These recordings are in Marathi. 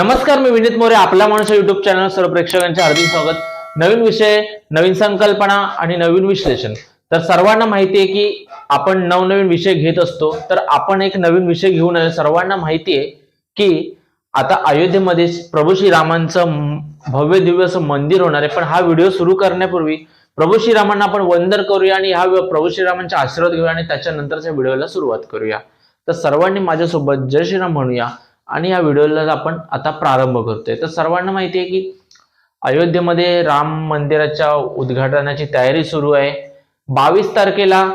नमस्कार मी विनीत मोरे आपला माणूस युट्यूब चॅनल सर्व प्रेक्षकांचे हार्दिक स्वागत. नवीन विषय नवीन संकल्पना आणि नवीन विश्लेषण. तर सर्वांना माहिती आहे की आपण नवनवीन विषय घेत असतो तर आपण एक नवीन विषय घेऊन आलो. सर्वांना माहिती आहे की आता अयोध्येमध्ये प्रभू श्रीरामांचं भव्य दिव्य असं मंदिर होणार आहे. पण हा व्हिडिओ सुरू करण्यापूर्वी प्रभू श्रीरामांना आपण वंदन करूया आणि हा प्रभू श्रीरामांचा आशीर्वाद घेऊया आणि त्याच्यानंतरच्या व्हिडिओला सुरुवात करूया. तर सर्वांनी माझ्यासोबत जय श्रीराम म्हणूया. आणि या व्हिडिओला आपण आता प्रारंभ करतोय. तर सर्वांना माहिती आहे की अयोध्येमध्ये राम मंदिराच्या उद्घाटनाची तयारी सुरू आहे. बावीस तारखेला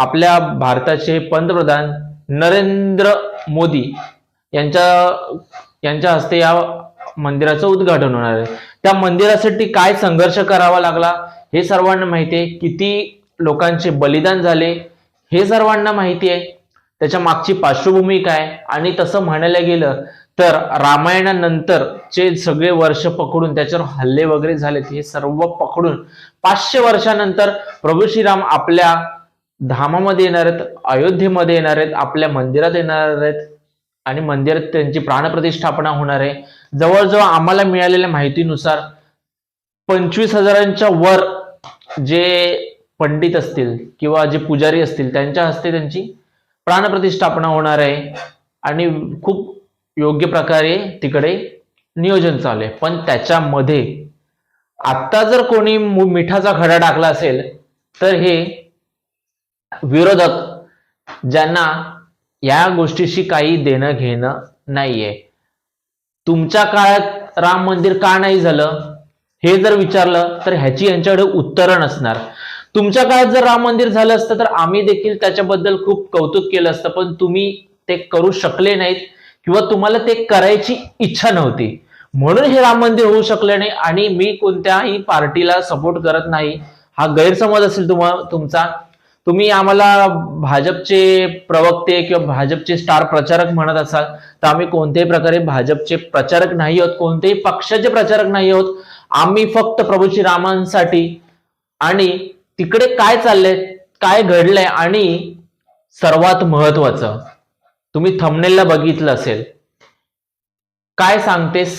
आपल्या भारताचे पंतप्रधान नरेंद्र मोदी यांच्या यांच्या हस्ते या मंदिराचं उद्घाटन होणार आहे. त्या मंदिरासाठी काय संघर्ष करावा लागला हे सर्वांना माहिती आहे. किती लोकांचे बलिदान झाले हे सर्वांना माहिती आहे. त्याच्या मागची पार्श्वभूमी काय? आणि तसं म्हणायला गेलं तर रामायणानंतरचे सगळे वर्ष पकडून त्याच्यावर हल्ले वगैरे झालेत हे सर्व पकडून पाचशे वर्षानंतर प्रभू श्रीराम आपल्या धामामध्ये येणार आहेत अयोध्येमध्ये येणार आहेत आपल्या मंदिरात येणार आहेत आणि मंदिरात त्यांची प्राणप्रतिष्ठापना होणार आहे. जवळजवळ आम्हाला मिळालेल्या माहितीनुसार पंचवीस हजारांच्या वर जे पंडित असतील किंवा जे पुजारी असतील त्यांच्या हस्ते त्यांची प्राणप्रतिष्ठापना होणार आहे. आणि खूप योग्य प्रकारे तिकडे नियोजन चालू आहे. पण त्याच्यामध्ये आत्ता जर कोणी मिठाचा खडा टाकला असेल तर हे विरोधक ज्यांना या गोष्टीशी काही देणं घेणं नाहीये. तुमच्या काळात राम मंदिर का नाही झालं? हे जर विचारलं तर ह्याची यांच्याकडे उत्तरं नसणार. तुमच्या काळात जर राम मंदिर झालं असतं तर आम्ही देखील त्याच्याबद्दल खूप कौतुक केलं असतं पण तुम्ही ते करू शकले नाहीत किंवा तुम्हाला ते करायची इच्छा नव्हती. म्हणून हे राम मंदिर होऊ शकले नाही आणि मी कोणत्याही पार्टीला सपोर्ट करत नाही. हा गैरसमज असेल तुम्हा तुमचा. तुम्ही आम्हाला भाजपचे प्रवक्ते किंवा भाजपचे स्टार प्रचारक म्हणत असाल तर आम्ही कोणत्याही प्रकारे भाजपचे प्रचारक नाही आहोत कोणत्याही पक्षाचे प्रचारक नाही आहोत. आम्ही फक्त प्रभू श्रीरामांसाठी आणि तिकडे काय चाललंय काय घडलंय आणि सर्वात महत्वाचं तुम्ही थमनेलला बघितलं असेल काय सांगतेस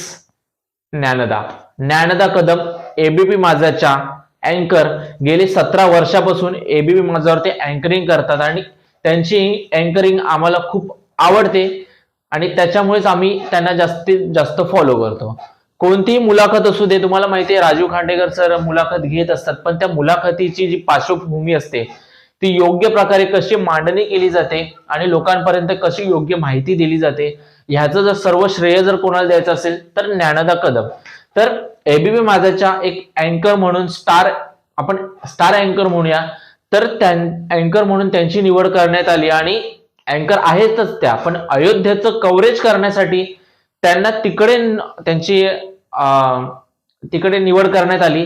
ज्ञानदा? ज्ञानदा कदम एबीपी माझाच्या अँकर गेली सतरा वर्षापासून एबीपी माझावर ते अँकरिंग करतात आणि त्यांची अँकरिंग आम्हाला खूप आवडते आणि त्याच्यामुळेच आम्ही त्यांना जास्तीत जास्त फॉलो करतो. कोणतीही मुलाखत असू दे तुम्हाला माहिती आहे राजीव खांडेकर सर मुलाखत घेत असतात पण त्या मुलाखतीची जी पार्श्वभूमी असते ती योग्य प्रकारे कशी मांडणी केली जाते आणि लोकांपर्यंत कशी योग्य माहिती दिली जाते ह्याचं जर सर्व श्रेय जर कोणाला द्यायचं असेल तर ज्ञानदा कदम. तर एबीपी माझाच्या एक अँकर म्हणून स्टार आपण स्टार अँकर म्हणूया तर अँकर म्हणून त्यांची निवड करण्यात आली आणि अँकर आहेतच त्या पण अयोध्येचं कव्हरेज करण्यासाठी त्यांना तिकडे त्यांची तिकडे निवड करण्यात आली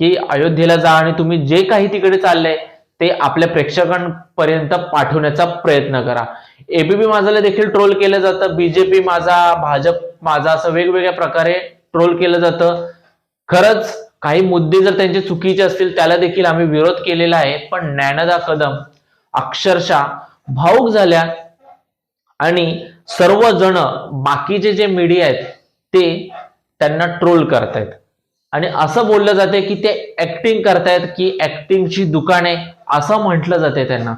की अयोध्येला जा आणि तुम्ही जे काही तिकडे चाललंय ते आपल्या प्रेक्षकांपर्यंत पाठवण्याचा प्रयत्न करा. एबीपी माझाला देखील ट्रोल केलं जातं. बीजेपी माझा भाजप माझा असं वेगवेगळ्या प्रकारे ट्रोल केलं जातं. खरंच काही मुद्दे जर त्यांचे चुकीचे असतील त्याला देखील आम्ही विरोध केलेला आहे. पण ज्ञानदा कदम अक्षरशः भाऊक झाल्या आणि सर्वजण बाकीचे जे मीडिया आहेत ते त्यांना ट्रोल करतायत. आणि असं बोललं जाते की ते ऍक्टिंग करतायत की ऍक्टिंगची दुकाने असं म्हटलं जाते त्यांना.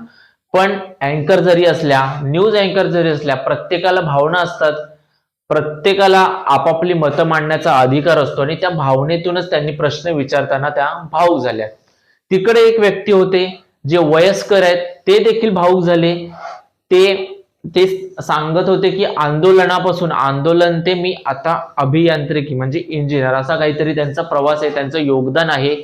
पण अँकर जरी असल्या न्यूज अँकर जरी असल्या प्रत्येकाला भावना असतात. प्रत्येकाला आपापली मतं मांडण्याचा अधिकार असतो आणि त्या भावनेतूनच त्यांनी प्रश्न विचारताना त्या भावूक झाल्या. तिकडे एक व्यक्ती होते जे वयस्कर आहेत ते देखील भावूक झाले. ते ते सांगत होते की आंदोलनापासून आंदोलन ते मी आता अभियांत्रिकी म्हणजे इंजिनियर असा काहीतरी त्यांचा प्रवास आहे त्यांचं योगदान आहे.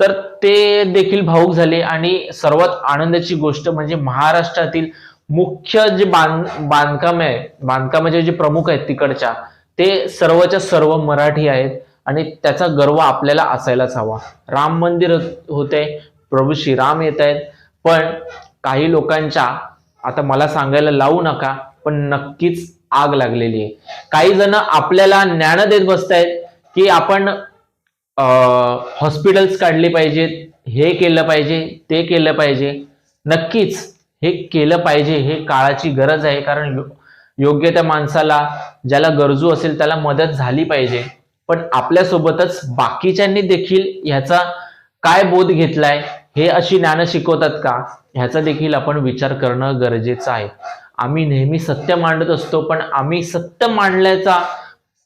तर ते देखील भाऊक झाले आणि सर्वात आनंदाची गोष्ट म्हणजे महाराष्ट्रातील मुख्य जे बांध बांधकाम आहे बांधकामाचे जे प्रमुख आहेत तिकडच्या ते सर्वच्या सर्व मराठी आहेत आणि त्याचा गर्व आपल्याला असायलाच हवा. राम मंदिर होते प्रभू श्रीराम येत आहेत पण काही लोकांच्या आता मला सांगायला लावू नका पण नक्कीच आग लागलेली आहे. काही जण आपल्याला ज्ञान देत बसतायत की आपण हॉस्पिटल्स काढले पाहिजेत हे केलं पाहिजे ते केलं पाहिजे. नक्कीच हे केलं पाहिजे हे काळाची गरज आहे कारण योग्य त्या माणसाला ज्याला गरजू असेल त्याला मदत झाली पाहिजे. पण आपल्यासोबतच बाकीच्यांनी देखील ह्याचा काय बोध घेतलाय? हे अशी ज्ञान शिकवतात का? ह्याचा देखील आपण विचार करणं गरजेचं आहे. आम्ही नेहमी सत्य मांडत असतो पण आम्ही सत्य मांडल्याचा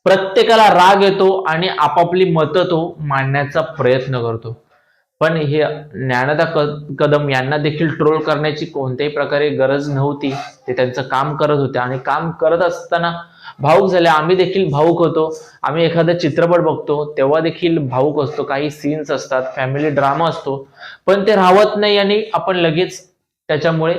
प्रत्येकाला राग येतो आणि आपापली मतं तो मांडण्याचा प्रयत्न करतो. पण हे ज्ञानदा कदम यांना देखील ट्रोल करण्याची कोणत्याही प्रकारे गरज नव्हती. ते त्यांचं काम करत होते आणि काम करत असताना भाऊक झाले आम्ही देखील भाऊक होतो. आम्ही एखादा चित्रपट बघतो तेव्हा देखील भाऊक असतो. काही सीन्स असतात फॅमिली ड्रामा असतो. पण ते राहत नाही आणि आपण लगेच त्याच्यामुळे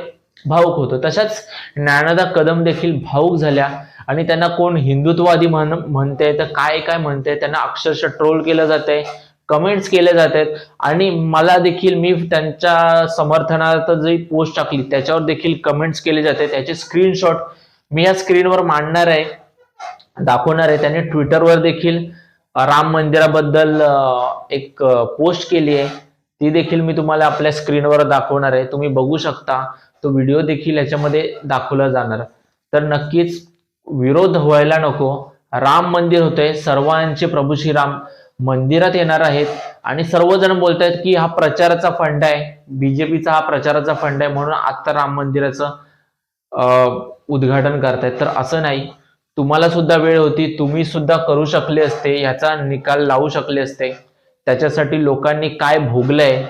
भाऊक होतो. तशाच ज्ञानदा कदम देखील भाऊक झाल्या आणि त्यांना कोण हिंदुत्ववादी म्हण म्हणते तर काय काय म्हणते त्यांना अक्षरशः ट्रोल केलं जातंय कमेंट्स केले जात आहेत आणि मला देखील मी त्यांच्या समर्थनार्थ जी पोस्ट टाकली त्याच्यावर देखील कमेंट्स केले जाते त्याचे स्क्रीनशॉट मी या स्क्रीनवर मांडणार आहे. दाखवणार आहे. त्यांनी ट्विटरवर देखील राम मंदिराबद्दल एक पोस्ट केली आहे. ती देखील मी तुम्हाला आपल्या स्क्रीनवर दाखवणार आहे. तुम्ही बघू शकता. तो व्हिडिओ देखील याच्यामध्ये दाखवला जाणार. तर नक्कीच विरोध व्हायला नको. राम मंदिर होतंय सर्वांचे प्रभू श्रीराम मंदिरात येणार आहेत. आणि सर्वजण बोलतायत की हा प्रचाराचा फंड आहे. बीजेपीचा हा प्रचाराचा फंड आहे म्हणून आता राम मंदिराचं उद्घाटन करतायत. तर असं नाही. तुम्हाला सुद्धा वेळ होती तुम्ही सुद्धा करू शकले असते याचा निकाल लावू शकले असते. त्याच्यासाठी लोकांनी काय भोगलंय?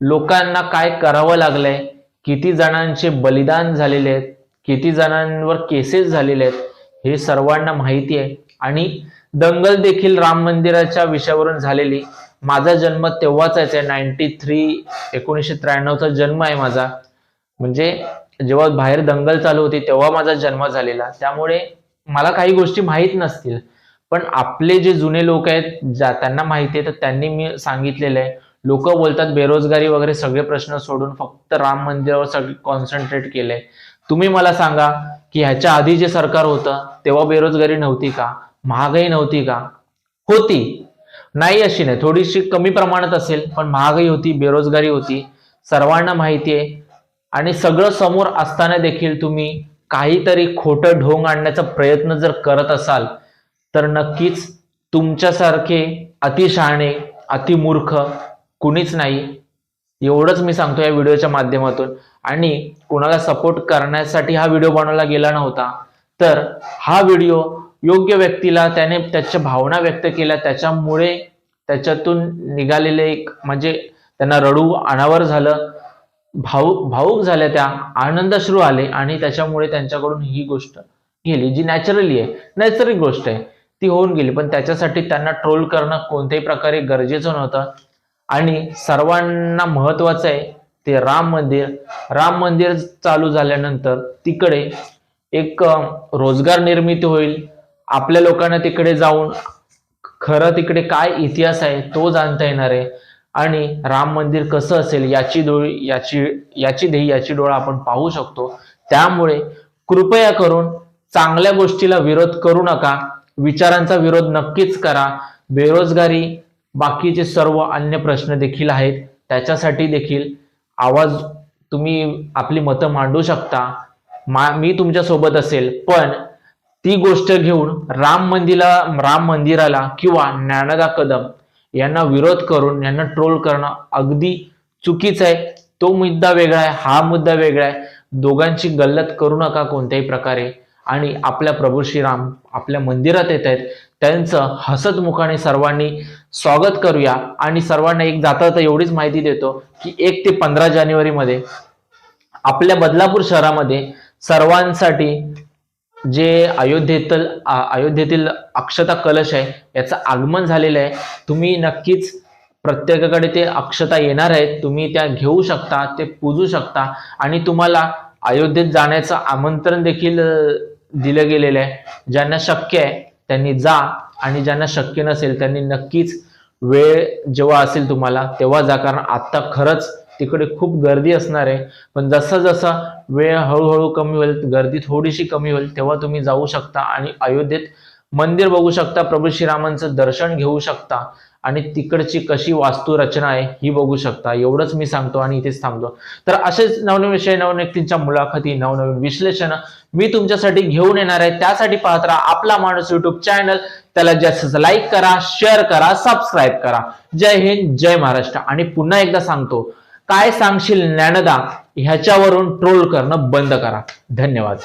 लोकांना काय करावं लागलंय? किती जणांचे बलिदान झालेले आहेत? किती जणांवर केसेस झालेले आहेत? हे सर्वांना माहिती आहे. आणि दंगल देखील राम मंदिराच्या विषयावरून झालेली. माझा जन्म तेव्हाच आहे नाईन्टी थ्री एकोणीसशे त्र्याण्णवचा जन्म आहे माझा. म्हणजे जेव्हा बाहेर दंगल चालू होती तेव्हा माझा जन्म झालेला. त्यामुळे मला काही गोष्टी माहीत नसतील पण आपले जे जुने लोक आहेत ज्या त्यांना माहिती आहे तर त्यांनी मी सांगितलेलं आहे. लोक बोलतात बेरोजगारी वगैरे सगळे प्रश्न सोडून फक्त राम मंदिरावर सगळे कॉन्सन्ट्रेट केलंय तुम्ही मला सांगा की ह्याच्या आधी जे सरकार होतं तेव्हा बेरोजगारी नव्हती का? महागाई नव्हती का? होती. नाही अशी नाही. थोडीशी कमी प्रमाणात असेल पण महागाई होती बेरोजगारी होती. सर्वांना माहिती आहे. आणि सगळं समोर असताना देखील तुम्ही काहीतरी खोटं ढोंग आणण्याचा प्रयत्न जर करत असाल तर नक्कीच तुमच्यासारखे अतिशहाणे अतिमूर्ख कुणीच नाही. एवढंच मी सांगतो या व्हिडिओच्या माध्यमातून. आणि कोणाला सपोर्ट करण्यासाठी हा व्हिडिओ बनवला गेला नव्हता तर हा व्हिडिओ योग्य व्यक्तीला त्याने त्याच्या भावना व्यक्त केल्या त्याच्यामुळे त्याच्यातून निघालेले एक म्हणजे त्यांना रडू अनावर झालं. भाऊ भाऊक झाल्या त्या आनंदाश्रू आले आणि त्याच्यामुळे त्यांच्याकडून ही गोष्ट गेली जी नॅचरली आहे नैसर्गिक गोष्ट आहे ती होऊन गेली. पण त्याच्यासाठी त्यांना ट्रोल करणं कोणत्याही प्रकारे गरजेचं नव्हतं. आणि सर्वांना महत्वाचं आहे ते राम मंदिर राम मंदिर चालू झाल्यानंतर तिकडे एक रोजगार निर्मिती होईल. आपल्या लोकांना तिकडे जाऊन खरं तिकडे काय इतिहास आहे तो जाणता येणार आहे. आणि राम मंदिर कसं असेल याची डोळी याची याची ध्येय याची डोळा आपण पाहू शकतो. त्यामुळे कृपया करून चांगल्या गोष्टीला विरोध करू नका. विचारांचा विरोध नक्कीच करा. बेरोजगारी बाकीचे सर्व अन्य प्रश्न देखील आहेत. त्याच्यासाठी देखील आवाज तुम्ही आपली मतं मांडू शकता. मा मी तुमच्यासोबत असेल पण ती गोष्ट घेऊन राम मंदिरा राम मंदिराला किंवा ज्ञानदा कदम यांना विरोध करून यांना ट्रोल करणं अगदी चुकीचं आहे. तो मुद्दा वेगळा आहे हा मुद्दा वेगळा आहे. दोघांची गल्लत करू नका कोणत्याही प्रकारे. आणि आपल्या प्रभू श्रीराम आपल्या मंदिरात येत आहेत. त्यांचं हसतमुखाने सर्वांनी स्वागत करूया. आणि सर्वांना एक जाता जाता एवढीच माहिती देतो की एक ते पंधरा जानेवारीमध्ये आपल्या बदलापूर शहरामध्ये सर्वांसाठी जे अयोध्येतील अयोध्येतील अक्षता कलश आहे याचं आगमन झालेलं आहे. तुम्ही नक्कीच प्रत्येकाकडे ते अक्षता येणार आहेत. तुम्ही त्या घेऊ शकता ते पूजू शकता. आणि तुम्हाला अयोध्येत जाण्याचं आमंत्रण देखील दिलं गेलेलं आहे. ज्यांना शक्य आहे त्यांनी जा. आणि ज्यांना शक्य नसेल त्यांनी नक्कीच वेळ जेव्हा असेल तुम्हाला तेव्हा जा. कारण आत्ता खरंच तिकडे खूप गर्दी असणार आहे. पण जसा जसा वेळ हळूहळू कमी होईल गर्दी थोडीशी कमी होईल तेव्हा तुम्ही जाऊ शकता आणि अयोध्येत मंदिर बघू शकता प्रभू श्रीरामांचं दर्शन घेऊ शकता आणि तिकडची कशी वास्तुरचना आहे ही बघू शकता. एवढंच मी सांगतो आणि इथेच थांबतो. तर असेच नवनवीन विषय नवनव्यक्तींच्या मुलाखती नवनवीन विश्लेषण मी तुमच्यासाठी घेऊन येणार आहे. त्यासाठी पाहत राहा आपला माणूस युट्यूब चॅनल त्याला जास्त लाईक करा शेअर करा सबस्क्राईब करा. जय हिंद जय महाराष्ट्र. आणि पुन्हा एकदा सांगतो काय सांगशील ज्ञानदा? ह्याच्यावरून ट्रोल करणं बंद करा. धन्यवाद.